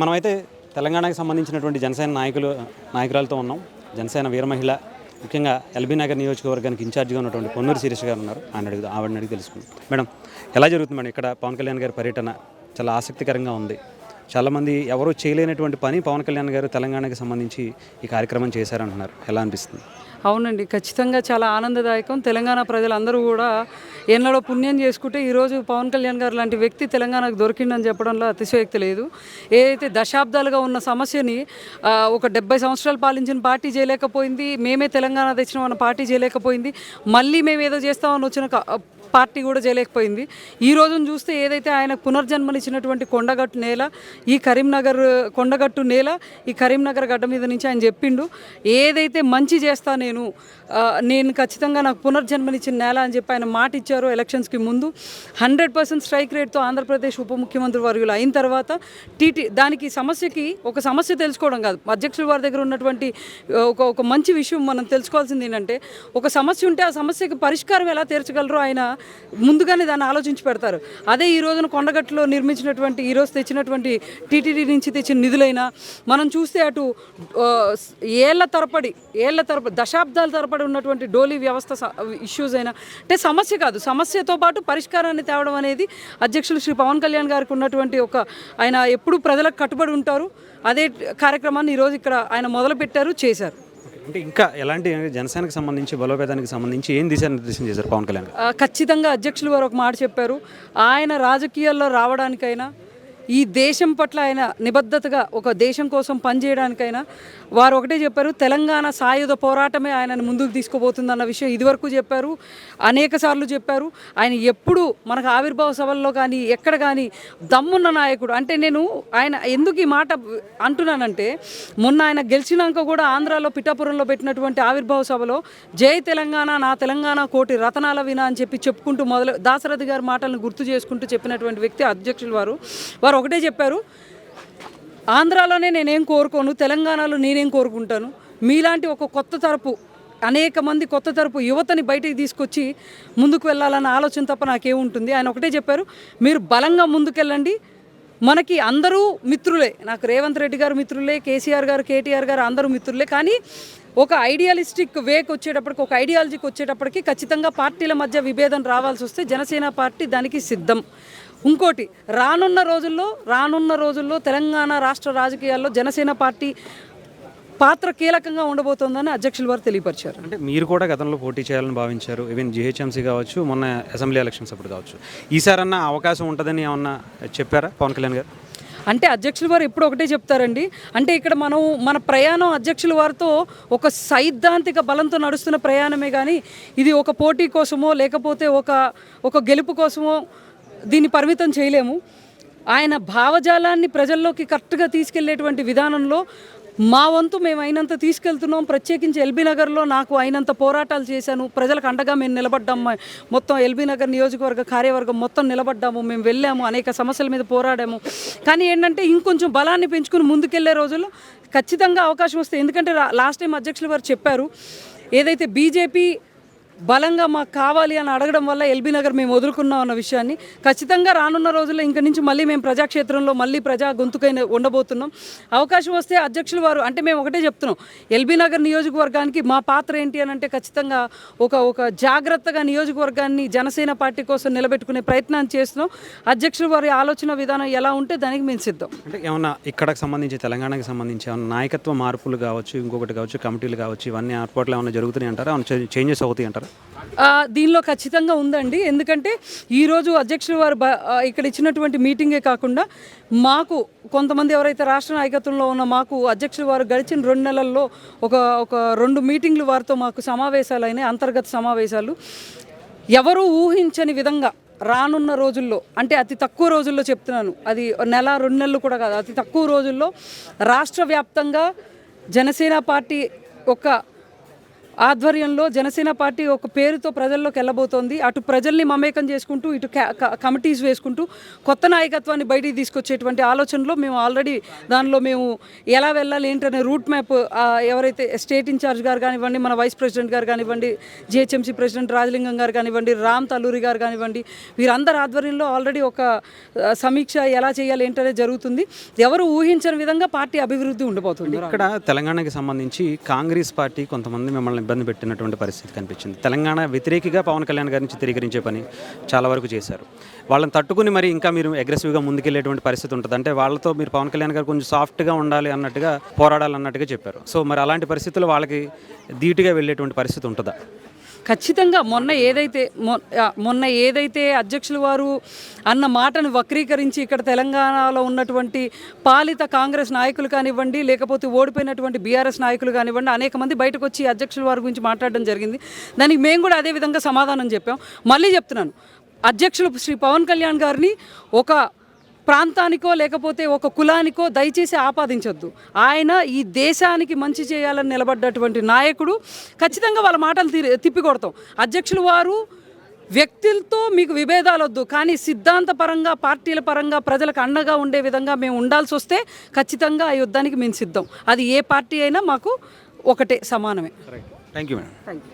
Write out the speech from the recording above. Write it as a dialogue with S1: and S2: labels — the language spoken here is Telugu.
S1: మనమైతే తెలంగాణకి సంబంధించినటువంటి జనసేన నాయకులు నాయకురాలతో ఉన్నాం. జనసేన వీర మహిళ ముఖ్యంగా ఎల్బీ నగర్ నియోజకవర్గానికి ఇన్ఛార్జిగా ఉన్నటువంటి పొన్నూరు శిరీష్ గారు ఉన్నారు. ఆయన అడుగు ఆవిడని అడిగి తెలుసుకుందాం. మేడం ఎలా జరుగుతుంది మేడం? ఇక్కడ పవన్ కళ్యాణ్ గారి పర్యటన చాలా ఆసక్తికరంగా ఉంది. చాలామంది ఎవరూ చేయలేనటువంటి పని పవన్ కళ్యాణ్ గారు తెలంగాణకి సంబంధించి ఈ కార్యక్రమం చేశారంటున్నారు. ఎలా అనిపిస్తుంది?
S2: అవునండి ఖచ్చితంగా చాలా ఆనందదాయకం. తెలంగాణ ప్రజలందరూ కూడా ఎన్నడో పుణ్యం చేసుకుంటే ఈరోజు పవన్ కళ్యాణ్ గారు లాంటి వ్యక్తి తెలంగాణకు దొరికిందని చెప్పడంలో అతిశయోక్తి లేదు. ఏదైతే దశాబ్దాలుగా ఉన్న సమస్యని ఒక డెబ్బై సంవత్సరాలు పాలించిన పార్టీ చేయలేకపోయింది మేమే తెలంగాణ తెచ్చిన మన పార్టీ చేయలేకపోయింది మళ్ళీ మేము ఏదో చేస్తామని వచ్చిన పార్టీ కూడా చేయలేకపోయింది. ఈ రోజును చూస్తే ఏదైతే ఆయన పునర్జన్మనిచ్చినటువంటి కొండగట్టు నేల ఈ కరీంనగర్ కొండగట్టు నేల ఈ కరీంనగర్ గడ్డ మీద నుంచి ఆయన చెప్పిండు ఏదైతే మంచి చేస్తా నేను నేను ఖచ్చితంగా నాకు పునర్జన్మనిచ్చిన నేల అని చెప్పి ఆయన మాట ఇచ్చారు ఎలక్షన్స్కి ముందు. హండ్రెడ్ పర్సెంట్ స్ట్రైక్ రేట్తో ఆంధ్రప్రదేశ్ ఉప ముఖ్యమంత్రి వర్యులు అయిన తర్వాత టీటీ దానికి సమస్యకి ఒక సమస్య తెలుసుకోవడం కాదు. అధ్యక్షుల వారి దగ్గర ఉన్నటువంటి ఒక ఒక మంచి విషయం మనం తెలుసుకోవాల్సింది ఏంటంటే ఒక సమస్య ఉంటే ఆ సమస్యకి పరిష్కారం ఎలా తీర్చగలరో ఆయన ముందుగానే దాన్ని ఆలోచించి పెడతారు. అదే ఈ రోజున కొండగట్టులో నిర్మించినటువంటి ఈరోజు తెచ్చినటువంటి టీటీడీ నుంచి తెచ్చిన నిధులైనా మనం చూస్తే అటు ఏళ్ళ తరపడి ఏళ్ళ తరపడి దశాబ్దాల తరపడి ఉన్నటువంటి డోలీ వ్యవస్థ ఇష్యూస్ అయినా అంటే సమస్య కాదు. సమస్యతో పాటు పరిష్కారాన్ని తేవడం అనేది అధ్యక్షులు శ్రీ పవన్ కళ్యాణ్ గారికి ఉన్నటువంటి ఒక ఆయన ఎప్పుడు ప్రజలకు కట్టుబడి ఉంటారు. అదే కార్యక్రమాన్ని ఈరోజు ఇక్కడ ఆయన మొదలుపెట్టారు చేశారు.
S1: అంటే ఇంకా ఎలాంటి జనసేనకు సంబంధించి బలోపేతానికి సంబంధించి ఏం దిశానిర్దేశం చేశారు పవన్ కళ్యాణ్
S2: ఖచ్చితంగా అధ్యక్షులు వారు ఒక మాట చెప్పారు. ఆయన రాజకీయాల్లో రావడానికైనా ఈ దేశం పట్ల ఆయన నిబద్ధతగా ఒక దేశం కోసం పనిచేయడానికైనా వారు ఒకటే చెప్పారు తెలంగాణ సాయుధ పోరాటమే ఆయనను ముందుకు తీసుకుపోతుందన్న విషయం ఇదివరకు చెప్పారు అనేక సార్లు చెప్పారు. ఆయన ఎప్పుడు మనకు ఆవిర్భావ సభల్లో కానీ ఎక్కడ కానీ దమ్మున్న నాయకుడు. అంటే నేను ఆయన ఎందుకు ఈ మాట అంటున్నానంటే మొన్న ఆయన గెలిచినాక కూడా ఆంధ్రాలో పిఠాపురంలో పెట్టినటువంటి ఆవిర్భావ సభలో జై తెలంగాణ నా తెలంగాణ కోటి రతనాల వినా అని చెప్పి చెప్పుకుంటూ మొదలు దాశరథి గారి మాటలను గుర్తు చేసుకుంటూ చెప్పినటువంటి వ్యక్తి అధ్యక్షులు వారు వారు ఒకటే చెప్పారు ఆంధ్రాలోనే నేనేం కోరుకోను తెలంగాణలో నేనేం కోరుకుంటాను. మీలాంటి ఒక కొత్త తరపు అనేక మంది కొత్త తరపు యువతని బయటికి తీసుకొచ్చి ముందుకు వెళ్ళాలన్న ఆలోచన తప్ప నాకేముంటుంది ఆయన ఒకటే చెప్పారు మీరు బలంగా ముందుకెళ్ళండి. మనకి అందరూ మిత్రులే. నాకు రేవంత్ రెడ్డి గారు మిత్రులే కేసీఆర్ గారు కేటీఆర్ గారు అందరూ మిత్రులే. కానీ ఒక ఐడియాలిస్టిక్ వేకి వచ్చేటప్పటికి ఒక ఐడియాలజీకి వచ్చేటప్పటికి ఖచ్చితంగా పార్టీల మధ్య విభేదం రావాల్సి వస్తే జనసేన పార్టీ దానికి సిద్ధం. ఇంకోటి రానున్న రోజుల్లో రానున్న రోజుల్లో తెలంగాణ రాష్ట్ర రాజకీయాల్లో జనసేన పార్టీ పాత్ర కీలకంగా ఉండబోతోందని అధ్యక్షుల వారు తెలియపరిచారు.
S1: అంటే మీరు కూడా గతంలో పోటీ చేయాలని భావించారు. ఈవెన్ జిహెచ్ఎంసీ కావచ్చు మొన్న అసెంబ్లీ ఎలక్షన్స్ అప్పుడు కావచ్చు. ఈసారన్నా అవకాశం ఉంటుందని ఏమన్నా చెప్పారా పవన్ కళ్యాణ్ గారు?
S2: అంటే అధ్యక్షుల వారు ఎప్పుడు ఒకటే చెప్తారండి. అంటే ఇక్కడ మనం మన ప్రయాణం అధ్యక్షుల వారితో ఒక సైద్ధాంతిక బలంతో నడుస్తున్న ప్రయాణమే కానీ ఇది ఒక పోటీ కోసమో లేకపోతే ఒక ఒక గెలుపు కోసమో దీన్ని పరిమితం చేయలేము. ఆయన భావజాలాన్ని ప్రజల్లోకి కరెక్ట్గా తీసుకెళ్ళేటువంటి విధానంలో మా వంతు మేము అయినంత తీసుకెళ్తున్నాం. ప్రత్యేకించి ఎల్బీ నగర్లో నాకు అయినంత పోరాటాలు చేశాను. ప్రజలకు అండగా మేము నిలబడ్డాం. మొత్తం ఎల్బీ నగర్ నియోజకవర్గ కార్యవర్గం మొత్తం నిలబడ్డాము. మేము వెళ్ళాము. అనేక సమస్యల మీద పోరాడాము. కానీ ఏంటంటే ఇంకొంచెం బలాన్ని పెంచుకుని ముందుకెళ్ళే రోజుల్లో ఖచ్చితంగా అవకాశం వస్తుంది ఎందుకంటే లాస్ట్ టైం అధ్యక్షులు వారు చెప్పారు ఏదైతే బీజేపీ బలంగా మాకు కావాలి అని అడగడం వల్ల ఎల్బీ నగర్ మేము వదులుకున్నాం అన్న విషయాన్ని. ఖచ్చితంగా రానున్న రోజుల్లో ఇంక నుంచి మళ్ళీ మేము ప్రజాక్షేత్రంలో మళ్ళీ ప్రజా గొంతుకైన ఉండబోతున్నాం. అవకాశం వస్తే అధ్యక్షులు వారు అంటే మేము ఒకటే చెప్తున్నాం ఎల్బీ నగర్ నియోజకవర్గానికి మా పాత్ర ఏంటి అని అంటే ఖచ్చితంగా ఒక ఒక జాగ్రత్తగా నియోజకవర్గాన్ని జనసేన పార్టీ కోసం నిలబెట్టుకునే ప్రయత్నాన్ని చేస్తున్నాం. అధ్యక్షులు వారి ఆలోచన విధానం ఎలా ఉంటే దానికి మేము సిద్ధం.
S1: అంటే ఏమన్నా ఇక్కడికి సంబంధించి తెలంగాణకి సంబంధించి ఏమన్నా నాయకత్వ మార్పులు కావచ్చు ఇంకొకటి కావచ్చు కమిటీలు కావచ్చు ఇవన్నీ ఏర్పాట్లు ఏమైనా జరుగుతున్నాయి అంటారా చేంజెస్ అవుతాయి అంటారా
S2: దీనిలో ఖచ్చితంగా ఉందండి. ఎందుకంటే ఈరోజు అధ్యక్షులు వారు బ- ఇక్కడ ఇచ్చినటువంటి మీటింగే కాకుండా మాకు కొంతమంది ఎవరైతే రాష్ట్ర నాయకత్వంలో ఉన్న మాకు అధ్యక్షులు వారు గడిచిన రెండు నెలల్లో ఒక ఒక రెండు మీటింగ్లు వారితో మాకు సమావేశాలు అయినాయి అంతర్గత సమావేశాలు. ఎవరూ ఊహించని విధంగా రానున్న రోజుల్లో అంటే అతి తక్కువ రోజుల్లో చెప్తున్నాను అది నెల రెండు నెలలు కూడా కాదు అతి తక్కువ రోజుల్లో రాష్ట్ర వ్యాప్తంగా జనసేన పార్టీ ఒక ఆధ్వర్యంలో జనసేన పార్టీ ఒక పేరుతో ప్రజల్లోకి వెళ్ళబోతోంది. అటు ప్రజల్ని మమేకం చేసుకుంటూ ఇటు క- కమిటీస్ వేసుకుంటూ కొత్త నాయకత్వాన్ని బయటికి తీసుకొచ్చేటువంటి ఆలోచనలో మేము ఆల్రెడీ దానిలో మేము ఎలా వెళ్ళాలి ఏంటనే రూట్ మ్యాప్ ఎవరైతే స్టేట్ ఇన్ఛార్జ్ గారు కానివ్వండి మన వైస్ ప్రెసిడెంట్ గారు కానివ్వండి జిహెచ్ఎంసీ ప్రెసిడెంట్ రాజలింగం గారు కానివ్వండి రామ్ తల్లూరి గారు కానివ్వండి వీరందరి ఆధ్వర్యంలో ఆల్రెడీ ఒక సమీక్ష ఎలా చేయాలి ఏంటనే జరుగుతుంది. ఎవరు ఊహించని విధంగా పార్టీ అభివృద్ధి ఉండబోతుంది.
S1: ఇక్కడ తెలంగాణకి సంబంధించి కాంగ్రెస్ పార్టీ కొంతమంది మిమ్మల్ని ఇబ్బంది పెట్టినటువంటి పరిస్థితి కనిపించింది. తెలంగాణ వ్యతిరేకిగా పవన్ కళ్యాణ్ గారిని చిత్రీకరించే పని చాలా వరకు చేశారు. వాళ్ళని తట్టుకుని మరి ఇంకా మీరు అగ్రెసివ్గా ముందుకెళ్ళేటువంటి పరిస్థితి ఉంటుంది. అంటే వాళ్ళతో మీరు పవన్ కళ్యాణ్ గారు కొంచెం సాఫ్ట్గా ఉండాలి అన్నట్టుగా పోరాడాలన్నట్టుగా చెప్పారు. సో మరి అలాంటి పరిస్థితుల్లో వాళ్ళకి ధీటుగా వెళ్ళేటువంటి పరిస్థితి ఉంటుందా?
S2: ఖచ్చితంగా మొన్న ఏదైతే మొ- మొన్న ఏదైతే అధ్యక్షుల వారు అన్న మాటను వక్రీకరించి ఇక్కడ తెలంగాణలో ఉన్నటువంటి పాలిత కాంగ్రెస్ నాయకులు కానివ్వండి లేకపోతే ఓడిపోయినటువంటి బీఆర్ఎస్ నాయకులు కానివ్వండి అనేక మంది బయటకు వచ్చి అధ్యక్షుల వారి గురించి మాట్లాడడం జరిగింది. దానికి మేము కూడా అదే విధంగా సమాధానం చెప్పాం. మళ్ళీ చెప్తున్నాను. అధ్యక్షులు శ్రీ పవన్ కళ్యాణ్ గారిని ఒక ప్రాంతానికో లేకపోతే ఒక కులానికో దయచేసి ఆపాదించొద్దు. ఆయన ఈ దేశానికి మంచి చేయాలని నిలబడ్డటువంటి నాయకుడు ఖచ్చితంగా వాళ్ళ మాటలు తిప్పికొడతాం. అధ్యక్షులు వారు వ్యక్తులతో మీకు విభేదాలు వద్దు కానీ సిద్ధాంతపరంగా పార్టీల పరంగా ప్రజలకు అండగా ఉండే విధంగా మేము ఉండాల్సి వస్తే ఖచ్చితంగా ఆ యుద్ధానికి మేము సిద్ధం. అది ఏ పార్టీ అయినా మాకు ఒకటే సమానమే.
S1: Thank you madam
S2: thank you